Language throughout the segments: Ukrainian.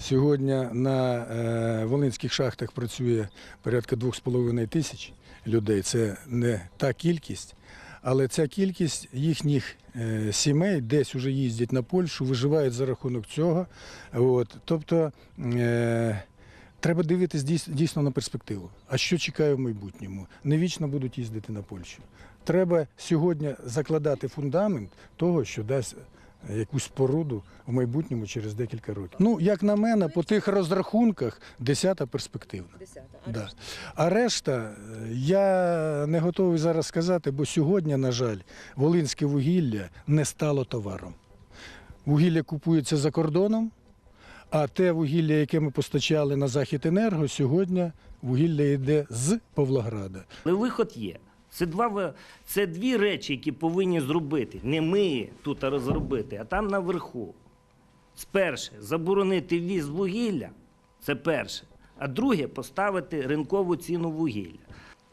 Сьогодні на е, волинських шахтах працює порядка 2,5 тисяч людей. Це не та кількість, але ця кількість їхніх е, сімей десь вже їздять на Польщу, виживають за рахунок цього. От, тобто е, треба дивитись дійсно на перспективу. А що чекає в майбутньому? Не вічно будуть їздити на Польщу. Треба сьогодні закладати фундамент того, що дасть якусь споруду в майбутньому через декілька років. Ну, як на мене, по тих розрахунках десята перспективна. Десята. Да. А решта е, я не готовий зараз сказати, бо сьогодні, на жаль, волинське вугілля не стало товаром. Вугілля купується за кордоном, а те вугілля, яке ми постачали на Захід енерго, сьогодні вугілля йде з Павлограда. Але виход є. Це, два, це дві речі, які повинні зробити. Не ми тут розробити, а там наверху. Перше, заборонити ввіз вугілля. Це перше. А друге поставити ринкову ціну вугілля.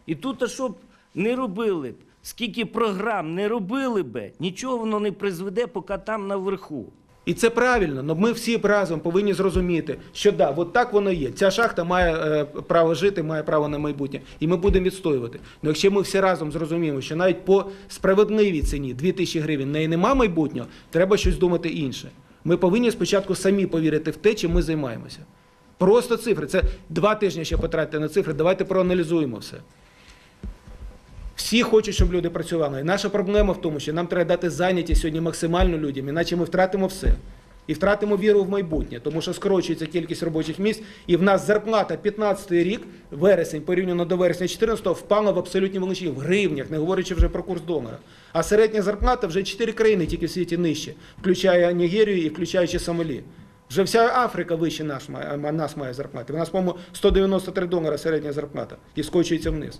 І тут, а щоб не робили б, скільки програм не робили б, нічого воно не призведе, поки там наверху. І це правильно, але ми всі разом повинні зрозуміти, що да, от так воно є. Ця шахта має е, право жити, має право на майбутнє, і ми будемо відстоювати. Ну якщо ми всі разом зрозуміємо, що навіть по справедливій ціні 2000 гривень в неї нема майбутнього, треба щось думати інше. Ми повинні спочатку самі повірити в те, чим ми займаємося. Просто цифри. Це два тижні ще потратити на цифри. Давайте проаналізуємо все. Всі хочуть, щоб люди працювали. І наша проблема в тому, що нам треба дати зайнятість сьогодні максимально людям, іначе ми втратимо все. І втратимо віру в майбутнє, тому що скорочується кількість робочих місць, і в нас зарплата 15 рік, вересень, порівняно до вересня 14-го, впала в абсолютній величині, в гривнях, не говорячи вже про курс долара. А середня зарплата вже 4 країни тільки в світі нижче, включає Нігерію і включаючи Сомалі. Вже вся Африка вище нас має, нас має зарплати. У нас, по-моєму, 193 долара середня зарплата і скочується вниз.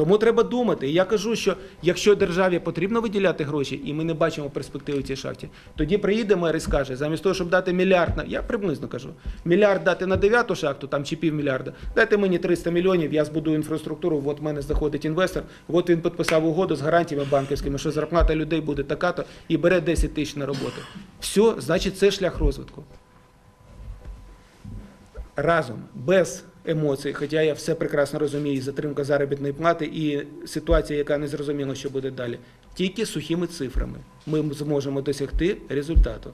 Тому треба думати. І я кажу, що якщо державі потрібно виділяти гроші, і ми не бачимо перспективи цій шахті, тоді приїде мер і скаже, замість того, щоб дати мільярд на я приблизно кажу, мільярд дати на дев'яту шахту, там чи півмільярда, дайте мені 300 мільйонів, я збудую інфраструктуру. От в мене заходить інвестор, от він підписав угоду з гарантіями банківськими, що зарплата людей буде така-то і бере 10 тисяч на роботу. Все, значить, це шлях розвитку. Разом, без емоцій, хоча я все прекрасно розумію, і затримка заробітної плати, і ситуація, яка не зрозуміла, що буде далі. Тільки сухими цифрами ми зможемо досягти результату.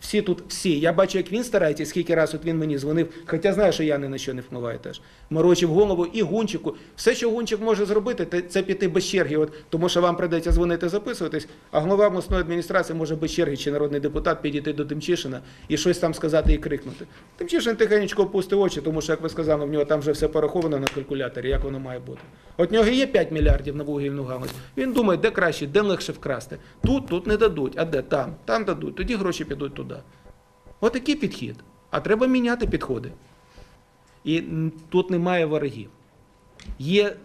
Всі тут, всі. Я бачу, як він старається, скільки раз от він мені дзвонив, хоча знаю, що я ні на що не впливаю теж. Морочив голову і гунчику. Все, що гунчик може зробити, це піти без черги, от, тому що вам прийдеться дзвонити, записуватись, а голова обласної адміністрації може без черги чи народний депутат підійти до Тимчишина і щось там сказати і крикнути. Тимчишин тихенечко опустив очі, тому що, як ви сказали, в нього там вже все пораховано на калькуляторі, як воно має бути. От нього є 5 мільярдів на вугільну галузь. Він думає, де краще, де легше вкрасти. Тут, тут не дадуть, а де там, там дадуть, тоді гроші підуть туди. Отакий підхід. А треба міняти підходи. І тут немає ворогів. Є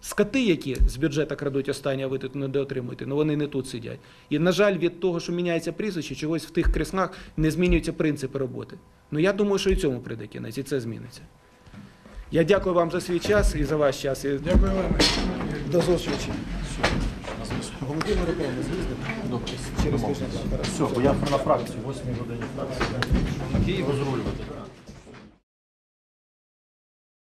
скоти, які з бюджету крадуть останнє, а ви тут не доотримуєте, але вони не тут сидять. І, на жаль, від того, що міняється прізвище, чогось в тих креснах не змінюються принципи роботи. Ну я думаю, що і цьому прийде кінець, і це зміниться. Я дякую вам за свій час і за ваш час. Дякую вам. до зустрічі. Володимир Павлович, Через тиждень. Все, бо я на фракцію, 8 годині фракції. Розрулювати.